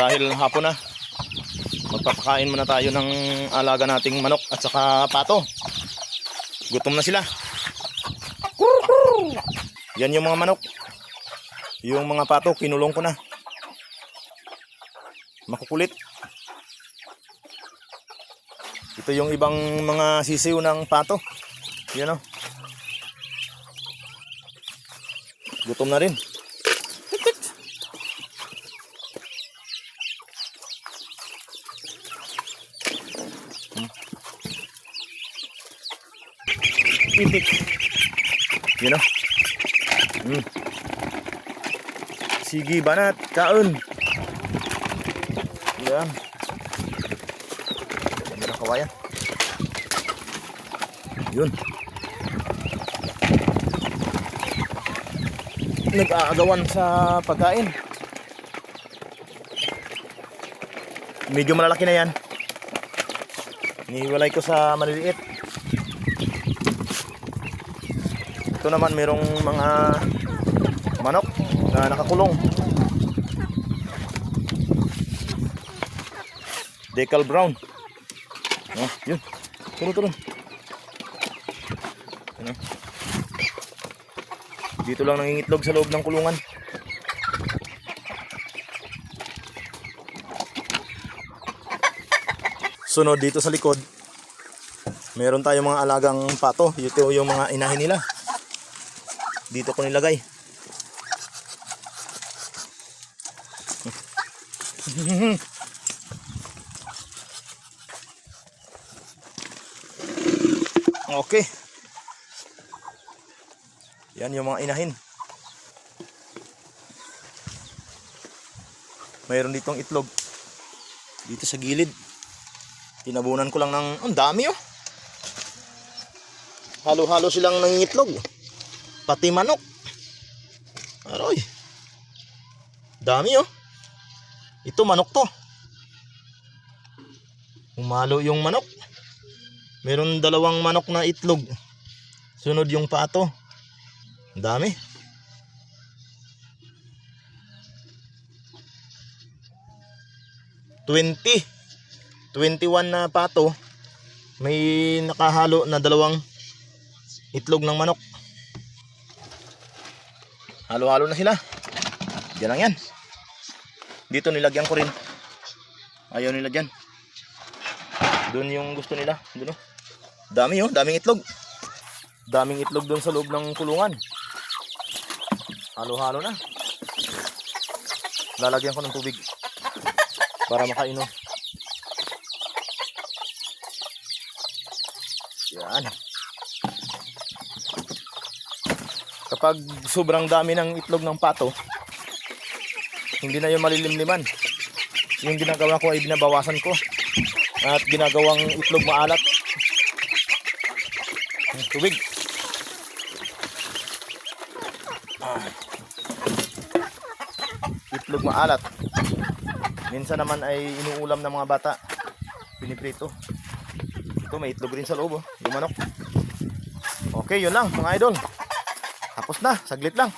Dahil hapon na. Magpapakain muna tayo ng alaga nating manok at saka pato. Gutom na sila. Yan yung mga manok. Yung mga pato, kinulong ko na. Makukulit. Ito yung ibang mga sisiw ng pato. Yan o. Gutom na rin. Itik. Yan o. Mm. Sige, banat. Kaon. Yan. Ganda ng kawayan. Yun. Nag-aagawan sa pagkain. Medyo malalaki na yan. Niwalay ko sa maliliit. Ito naman merong mga manok na nakakulong. Decal brown. Oh, yun. Turun, turun. Ano? Dito lang nangingitlog sa loob ng kulungan. Sunod dito sa likod, meron tayong mga alagang pato. Ito yung mga inahin nila. Dito ko nilagay. Okay. Yan yung mga inahin. Mayroon ditong itlog. Dito sa gilid. Tinabunan ko lang ng... Ang dami oh. Halo-halo silang nangingitlog. Pati manok. Aroy. Dami oh. Ito manok to. Umalo yung manok. Meron dalawang manok na itlog. Sunod yung pato. Dami. Twenty. 21 na pato. May nakahalo na dalawang itlog ng manok. Halo-halo na sila. Yan lang yan. Dito nilagyan ko rin. Ayaw nila dyan. Doon yung gusto nila. Doon oh. Dami oh, daming itlog. Daming itlog doon sa loob ng kulungan. Halo-halo na. Lalagyan ko ng tubig para makainom. Yan. Kapag sobrang dami ng itlog ng pato, hindi na yung malilimliman. Yung ginagawa ko ay binabawasan ko. At ginagawang itlog maalat. Ang Tubig. Ah. Itlog maalat. Minsan naman ay inuulam ng mga bata. Piniprito. Ito may itlog rin sa loob oh. Yung manok. Okay, yun lang mga idol. Tapos na, saglit lang.